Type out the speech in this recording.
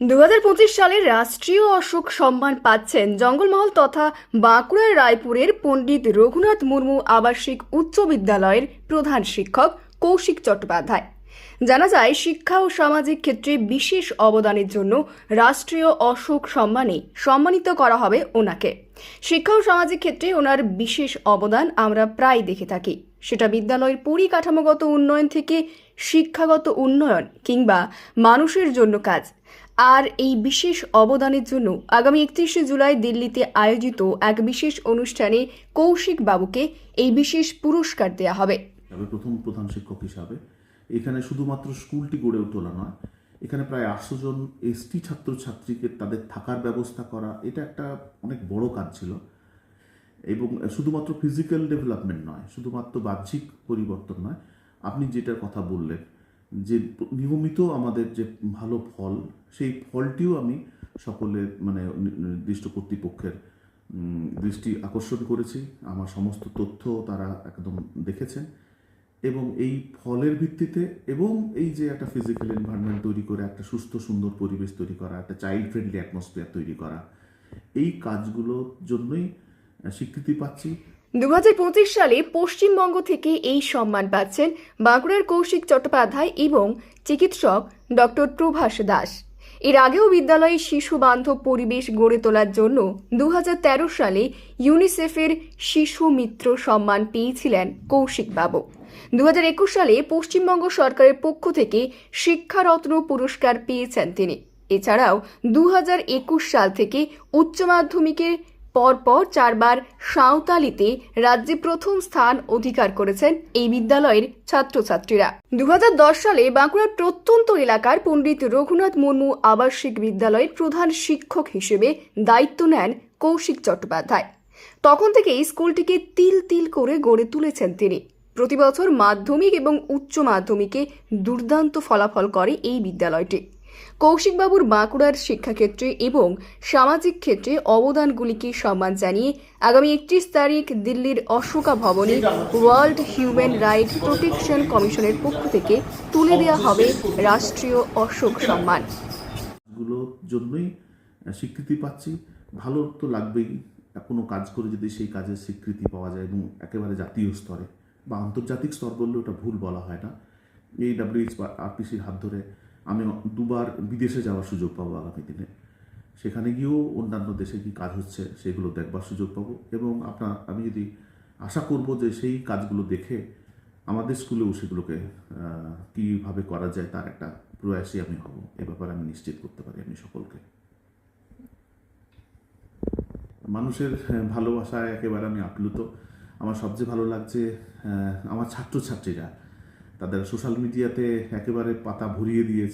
দু সালের রাষ্ট্রীয় অশোক সম্মান পাচ্ছেন জঙ্গলমহল তথা বাঁকুড়ার রায়পুরের পণ্ডিত রঘুনাথ মুর্মু আবাসিক উচ্চ বিদ্যালয়ের প্রধান শিক্ষক কৌশিক চট্টোপাধ্যায়। জানা যায়, শিক্ষা ও সামাজিক ক্ষেত্রে বিশেষ অবদানের জন্য রাষ্ট্রীয় অশোক সম্মানে সম্মানিত করা হবে ওনাকে। শিক্ষা ও সামাজিক ক্ষেত্রে ওনার বিশেষ অবদান আমরা প্রায় দেখে থাকি। সেটা বিদ্যালয়ের পরিকাঠামোগত উন্নয়ন থেকে শিক্ষাগত উন্নয়ন কিংবা মানুষের জন্য কাজ। আর এই বিশেষ অবদানের জন্য আগামী একত্রিশে জুলাই দিল্লিতে আয়োজিত এক বিশেষ অনুষ্ঠানে কৌশিক বাবুকে এই বিশেষ পুরস্কার দেওয়া হবে। প্রথম প্রধান শিক্ষক হিসাবে। এখানে শুধুমাত্র স্কুলটি গড়ে তোলা নয়, এখানে প্রায় আটশো জন এসটি ছাত্রছাত্রীকে তাদের থাকার ব্যবস্থা করা, এটা একটা অনেক বড় কাজ ছিল। এবং শুধুমাত্র ফিজিক্যাল ডেভেলপমেন্ট নয়, শুধুমাত্র বাহ্যিক পরিবর্তন নয়, আপনি যেটার কথা বললেন যে নিয়মিত আমাদের যে ভালো ফল, সেই ফলটিও আমি সকলের মানে নির্দিষ্ট কর্তৃপক্ষের দৃষ্টি আকর্ষণ করেছি। আমার সমস্ত তথ্য তারা একদম দেখেছেন। এবং এই ফলের ভিত্তিতে এবং এই যে একটা ফিজিক্যাল এনভায়রনমেন্ট তৈরি করে, একটা সুস্থ, সুন্দর পরিবেশ তৈরি করা, একটা চাইল্ড ফ্রেন্ডলি অ্যাটমসফিয়ার তৈরি করা, এই কাজগুলোর জন্যই স্বীকৃতি পাচ্ছি। দু হাজার পঁচিশ সালে পশ্চিমবঙ্গ থেকে এই সম্মান পাচ্ছেন বাঁকুড়ার কৌশিক চট্টোপাধ্যায় এবং চিকিৎসক ডক্টর প্রভাস দাস। এর আগেও বিদ্যালয়ে শিশু বান্ধব পরিবেশ গড়ে তোলার জন্য দু হাজার তেরো সালে ইউনিসেফের শিশু মিত্র সম্মান পেয়েছিলেন কৌশিক বাবু। দু হাজার একুশ সালে পশ্চিমবঙ্গ সরকারের পক্ষ থেকে শিক্ষারত্ন পুরস্কার পেয়েছেন তিনি। এছাড়াও দু হাজার একুশ সাল থেকে উচ্চ মাধ্যমিকের পরপর চারবার সাঁওতালিতে রাজ্যে প্রথম স্থান অধিকার করেছেন এই বিদ্যালয়ের ছাত্রছাত্রীরা। দু হাজার দশ সালে বাঁকুড়ার প্রত্যন্ত এলাকার পণ্ডিত রঘুনাথ মুর্মু আবাসিক বিদ্যালয়ের প্রধান শিক্ষক হিসেবে দায়িত্ব নেন কৌশিক চট্টোপাধ্যায়। তখন থেকেই স্কুলটিকে তিল তিল করে গড়ে তুলেছেন তিনি। প্রতি বছর মাধ্যমিক এবং উচ্চ মাধ্যমিকে দুর্দান্ত ফলাফল করে এই বিদ্যালয়টি। কৌশিকবাবুর বাঁকুড়ার শিক্ষাক্ষেত্রে এবং সামাজিক ক্ষেত্রে অবদানগুলিকে সম্মান জানিয়ে আগামী একত্রিশ তারিখ দিল্লির অশোকা ভবনে ওয়ার্ল্ড হিউম্যান রাইট প্রোটেকশন কমিশনের পক্ষ থেকে তুলে দেওয়া হবে রাষ্ট্রীয় অশোক সম্মান। জন্যই স্বীকৃতি পাচ্ছি। ভালো তো লাগবেই। কোনো কাজ করে যদি সেই কাজের স্বীকৃতি পাওয়া যায় এবং একেবারে জাতীয় স্তরে বা আন্তর্জাতিক স্তর বললে ওটা ভুল বলা হয় না। এই ডাব্লিউএইচ আরপিসির হাত ধরে আমি দুবার বিদেশে যাওয়ার সুযোগ পাবো আগামী দিনে। সেখানে গিয়েও অন্যান্য দেশে কি কাজ হচ্ছে, সেগুলো দেখবার সুযোগ পাবো। এবং আপনার, আমি যদি আশা করব যে সেই কাজগুলো দেখে আমাদের স্কুলেও সেগুলোকে কীভাবে করা যায় তার একটা প্রয়াসই আমি হব। এ ব্যাপারে আমি নিশ্চিত করতে পারি আমি সকলকে। মানুষের ভালোবাসায় একেবারে আমি আপ্লুত। আমার সবচেয়ে ভালো লাগছে আমার ছাত্রছাত্রীরা তাদের সোশ্যাল মিডিয়াতে একেবারে পাতা ভরিয়ে দিয়েছে।